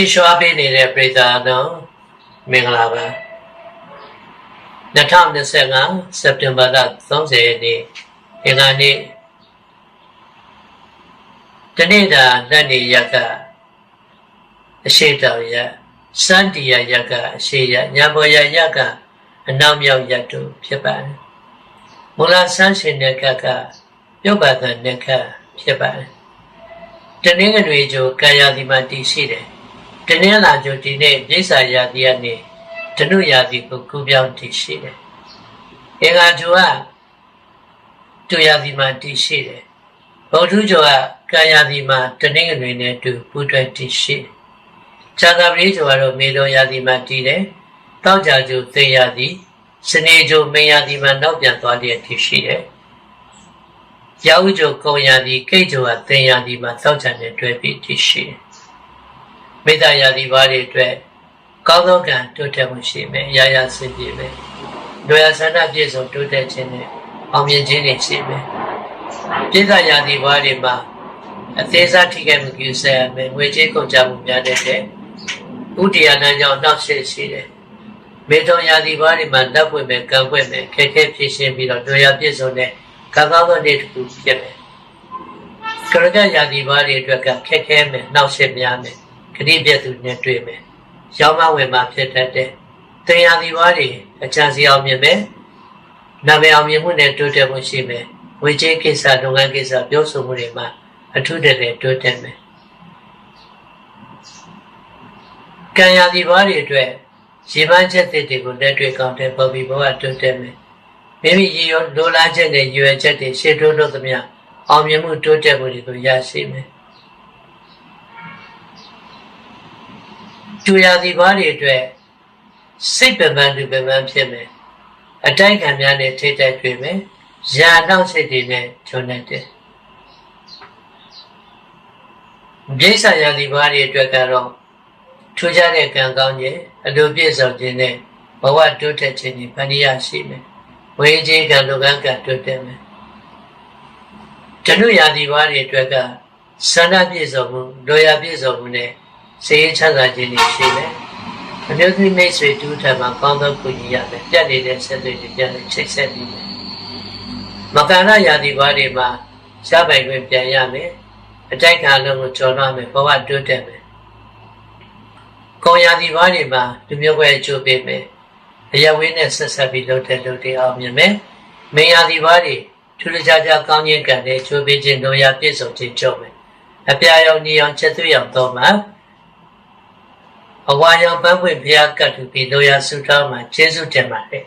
ချစ်ရွှာပေးနေတဲ့ပြည်သားတော်မင်္ဂလာပါ2025စက်တင်ဘာလ30ရက်နေ့ဒီကနေ့တနေ့တာလက်နေရက်ကအရှိတောင်ရက်စန္တီယရက်ကအရှိရက်ညာဘော်ရရက်ကအနောက်မြောက်ရက်တို့ဖြစ်ပါတယ်မူလဆန်းရှင်တဲ့ကကပြုတ်ပါတဲ့နက္ခဖြစ်ပါတယ်တနင်္ဂနွေကျိုကာယတိမတည်ရှိတယ် တနင်္လာကျိုဒီနေ့ပြိဿာရာသီကနေဓနုရာသီကိုကူးပြောင်းတည်ရှိတယ်အင်္ဂါကျိုကတူရာသီမှာတည်ရှိတယ်ဗုဒ္ဓကျိုကကာယတိမှာတနင်္ဂနွေနဲ့တူပူတွဲတည်ရှိတယ်ဇာတာပရိကျိုကတော့မေလွန်ရာသီမှာတည်တယ်တောက်ကြကျိုသေရာသီစနေကျိုမေရာသီမှာနောက်ပြန်သွားတဲ့တည်ရှိတယ်ရာဟုကျိုကုံရာသီကိတ်ကျိုကသင်ရာသီမှာသောက်ချံနဲ့တွဲပြီးတည်ရှိတယ် မေတ္တာရာသီဘာတွေအတွက်ကောင်းသောကံတိုးတက်မှုရှိမယ်။ရာရာဆင်ပြေမယ်။ဒွေရဆန္ဒပြည့်စုံတိုးတက်ခြင်းနဲ့အောင်မြင်ခြင်းတွေရှိမယ်။ပြည်သာရာသီဘာတွေမှာအသေးစားထိခိုက်မှုပြုဆက်ရမယ်။ငွေကြေးကုန်ကျမှုများတဲ့တဲ့ဥတီယာနဲ့ကြောင့်နောက်ဆက်ရှိတယ်။မေတုံရာသီဘာတွေမှာတပ်ပွင့်မယ်၊ကံပွင့်မယ်၊ခက်ခဲဖြစ်ရှင်းပြီးတော့ဒွေရပြည့်စုံတဲ့ကံကောင်းသောနေ့တစ်ခုဖြစ်မယ်။ကရကရာသီဘာတွေအတွက်ကခက်ခဲမယ်၊နောက်ဆက်များမယ်။ ခတိပြည့်သူနဲ့တွေ့မယ်။ရောင်းမဝင်မှဖြစ်တတ်တဲ့တရားစီပွားတွေအချမ်းစီအောင်မြင်မယ်။နာမည်အောင်မြင်မှုနဲ့တိုးတက်မှုရှိမယ်။ဝေချင်းကိစ္စလုပ်ငန်းကိစ္စပြောဆိုမှုတွေမှာအထူးတည်းတိုးတက်မယ်။ကံရာစီပွားတွေအတွက်ရေပန်းချက်တွေကိုလက်တွေ့ကောင်းတဲ့ပေါ်ပြီးဘဝတိုးတက်မယ်။မိမိရည်ရောလိုလားချက်နဲ့ရွယ်ချက်တွေရှေ့တိုးလို့သမျှအောင်မြင်မှုတိုးတက်မှုတွေကိုရရှိမယ်။ ကျူရာသီဘာတွေအတွက်စိတ်ပပန်းလူပပန်းဖြစ်မယ်အတိုက်ခံများနဲ့ထိတိုက်တွေ့မယ်ရာနောက်စိတ်တွေနဲ့ဂျုံနေတယ်ဒိဋ္ဌာရာသီဘာတွေအတွက်ကတော့ထူးခြားတဲ့ကံကောင်းခြင်းအလိုပြည့်စုံခြင်းနဲ့ဘဝတိုးတက်ခြင်းတွေဗန္ဓိယရှိမယ်ဝေကြီးကံလူကံကတိုးတက်မယ်ဓနုရာသီဘာတွေအတွက်ကသန္တာပြည့်စုံမှုဒွေရပြည့်စုံမှုနဲ့ စေရချမ်းသာခြင်းတွေရှိတယ်။အမျိုးသမီးမိတ်ဆွေတူထံမှာကောင်းသောကုညီရမယ်။ပြတ်နေတဲ့ဆက်သွယ်တွေပြန်ချိတ်ဆက်ပြီးမယ်။မကန္နရာသီဘာတွေမှာရှားပိုင်ခွင့်ပြန်ရမယ်။အတိုက်ခံလုံးကိုကျော်လွှားမယ်ဘဝတိုးတက်မယ်။ကောရာသီဘာတွေမှာလူမျိုးကွဲအကျိုးပေးမယ်။အယဝေးနဲ့ဆက်ဆက်ပြီးလုပ်တဲ့လုပ်တွေအောင်မြင်မယ်။မေယာသီဘာတွေထူးခြားခြားကောင်းခြင်းကံနဲ့ချိုးပေးခြင်းတို့ရပြည့်စုံခြင်းကြုံမယ်။အပြာရောင်ညီအောင်ချက်သွေးရောင်တော့မှာ အဝါရောင်ပန်းပွင့်ဘုရားကတ်တူပြီးလိုရာဆုတောင်းမှာကျေးဇူးတင်ပါတယ်